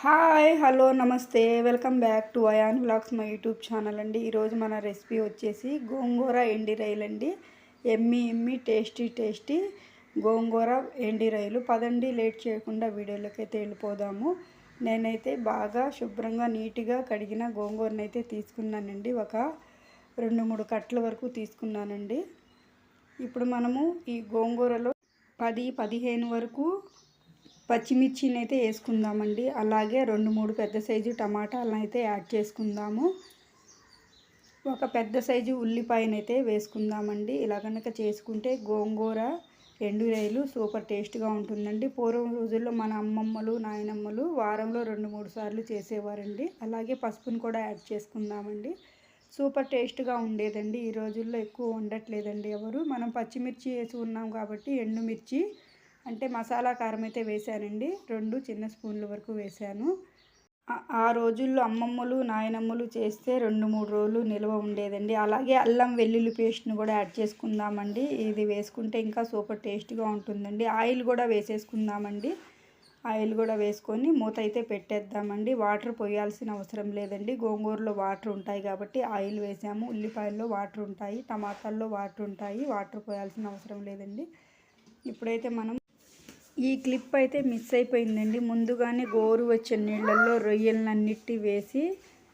Hi hello నమస్తే. Welcome back to Ayan blogs మా YouTube channel అండి. ఈరోజు మన రెసిపీ వచ్చేసి గోంగూర ఎండి రైలు అండి. ఎమ్మి ఎమ్మి టేస్టీ టేస్టీ గోంగూర ఎండి రైలు. పదండి లేట్ చేయకుండా వీడియోలోకి అయితే వెళ్ళిపోదాము. నేనైతే బాగా శుభ్రంగా నీట్గా కడిగిన గోంగూరని అయితే తీసుకున్నానండి. ఒక రెండు మూడు కట్టల వరకు తీసుకున్నానండి. ఇప్పుడు మనము ఈ గోంగూరలో పది పదిహేను వరకు పచ్చిమిర్చిని అయితే వేసుకుందామండి. అలాగే రెండు మూడు పెద్ద సైజు టమాటాలను అయితే యాడ్ చేసుకుందాము. ఒక పెద్ద సైజు ఉల్లిపాయనైతే వేసుకుందామండి. ఇలా కనుక చేసుకుంటే గోంగూర ఎండు రైలు సూపర్ టేస్ట్గా ఉంటుందండి. పూర్వం రోజుల్లో మన అమ్మమ్మలు నాయనమ్మలు వారంలో రెండు మూడు సార్లు చేసేవారండి. అలాగే పసుపుని కూడా యాడ్ చేసుకుందామండి. సూపర్ టేస్ట్గా ఉండేదండి. ఈ రోజుల్లో ఎక్కువ ఉండట్లేదండి ఎవరు. మనం పచ్చిమిర్చి వేసి ఉన్నాం కాబట్టి ఎండుమిర్చి అంటే మసాలా కారం అయితే వేశానండి రెండు చిన్న స్పూన్ల వరకు వేశాను ఆ రోజుల్లో అమ్మమ్మలు నాయనమ్మలు చేస్తే రెండు మూడు రోజులు నిల్వ ఉండేదండి. అలాగే అల్లం వెల్లుల్లి పేస్ట్ని కూడా యాడ్ చేసుకుందామండి. ఇది వేసుకుంటే ఇంకా సూపర్ టేస్ట్గా ఉంటుందండి. ఆయిల్ కూడా వేసేసుకుందామండి. ఆయిల్ కూడా వేసుకొని మూత అయితే పెట్టేద్దామండి. వాటర్ పోయాల్సిన అవసరం లేదండి. గోంగూరలో వాటర్ ఉంటాయి కాబట్టి ఆయిల్ వేసాము. ఉల్లిపాయల్లో వాటర్ ఉంటాయి. టమాటాల్లో వాటర్ ఉంటాయి. వాటర్ పోయాల్సిన అవసరం లేదండి. ఇప్పుడైతే మనం ఈ క్లిప్ అయితే మిస్ అయిపోయిందండి. ముందుగానే గోరు వచ్చిన నీళ్ళల్లో రొయ్యలన్నిటి వేసి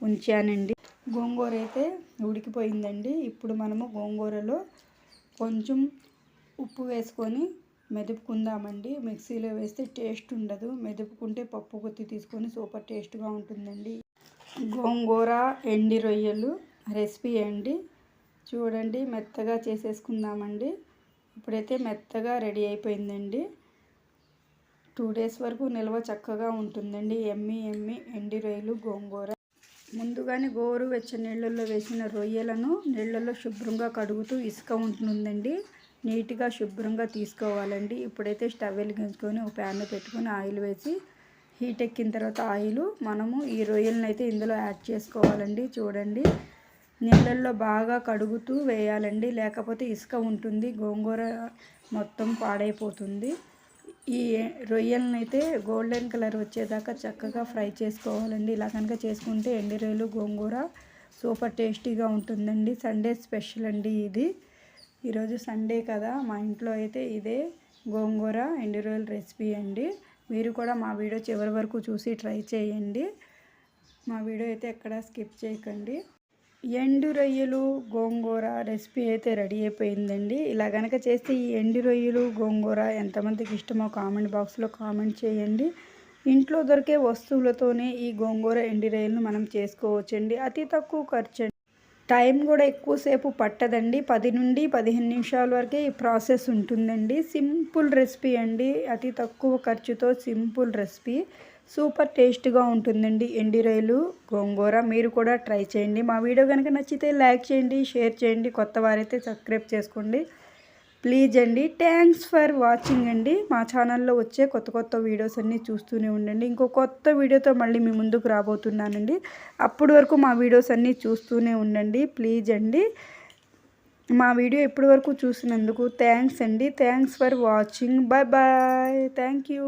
ఉంచానండి. గోంగూర అయితే ఉడికిపోయిందండి. ఇప్పుడు మనము గోంగూరలో కొంచెం ఉప్పు వేసుకొని మెదుపుకుందామండి. మిక్సీలో వేస్తే టేస్ట్ ఉండదు. మెదుపుకుంటే పప్పు కొత్తి తీసుకొని సూపర్ టేస్ట్గా ఉంటుందండి. గోంగూర ఎండి రొయ్యలు రెసిపీ అండి. చూడండి మెత్తగా చేసేసుకుందామండి. ఇప్పుడైతే మెత్తగా రెడీ అయిపోయిందండి. టూ డేస్ వరకు నిల్వ చక్కగా ఉంటుందండి. ఎమ్మి ఎమ్మి ఎండి రొయ్యలు గోంగూర. ముందుగానే గోరు వెచ్చ నీళ్ళల్లో వేసిన రొయ్యలను నీళ్ళల్లో శుభ్రంగా కడుగుతూ ఇసుక ఉంటుందండి. నీట్గా శుభ్రంగా తీసుకోవాలండి. ఇప్పుడైతే స్టవ్ వెలిగించుకొని ఒక ప్యాన్ పెట్టుకొని ఆయిల్ వేసి హీట్ ఎక్కిన తర్వాత ఆయిల్ మనము ఈ రొయ్యలను అయితే ఇందులో యాడ్ చేసుకోవాలండి. చూడండి. నీళ్ళల్లో బాగా కడుగుతూ వేయాలండి. లేకపోతే ఇసుక ఉంటుంది. గోంగూర మొత్తం పాడైపోతుంది. ఈ రొయ్యలను అయితే గోల్డెన్ కలర్ వచ్చేదాకా చక్కగా ఫ్రై చేసుకోవాలండి. ఇలా కనుక చేసుకుంటే ఎండి రొయ్యలు గోంగూర సూపర్ టేస్టీగా ఉంటుందండి. సండే స్పెషల్ అండి ఇది. ఈరోజు సండే కదా మా ఇంట్లో అయితే ఇదే గోంగూర ఎండి రొయ్యల రెసిపీ అండి. మీరు కూడా మా వీడియో చివరి వరకు చూసి ట్రై చేయండి. మా వీడియో అయితే ఎక్కడ స్కిప్ చేయకండి. ఎండు రొయ్యలు గోంగూర రెసిపీ అయితే రెడీ అయిపోయిందండి. ఇలా కనుక చేస్తే ఈ ఎండు రొయ్యలు గోంగూర ఎంతమందికి ఇష్టమో కామెంట్ బాక్స్లో కామెంట్ చేయండి. ఇంట్లో దొరికే వస్తువులతోనే ఈ గోంగూర ఎండి రొయ్యలను మనం చేసుకోవచ్చండి. అతి తక్కువ ఖర్చు టైం కూడా ఎక్కువసేపు పట్టదండి. పది నుండి పదిహేను నిమిషాల వరకే ఈ ప్రాసెస్ ఉంటుందండి. సింపుల్ రెసిపీ అండి. అతి తక్కువ ఖర్చుతో సింపుల్ రెసిపీ. సూపర్ టేస్ట్గా ఉంటుందండి. ఎండి రొయ్యలు గోంగూర మీరు కూడా ట్రై చేయండి. మా వీడియో కనుక నచ్చితే లైక్ చేయండి షేర్ చేయండి కొత్త వారైతే సబ్స్క్రైబ్ చేసుకోండి. ప్లీజ్ అండి థ్యాంక్స్ ఫర్ వాచింగ్ అండి. మా ఛానల్లో వచ్చే కొత్త కొత్త వీడియోస్ అన్నీ చూస్తూనే ఉండండి. ఇంకో కొత్త వీడియోతో మళ్ళీ మీ ముందుకు రాబోతున్నానండి. అప్పటి వరకు మా వీడియోస్ అన్నీ చూస్తూనే ఉండండి. ప్లీజ్ అండి మా వీడియో ఇప్పటి వరకు చూసినందుకు థ్యాంక్స్ అండి. Thanks for watching. Bye bye thank you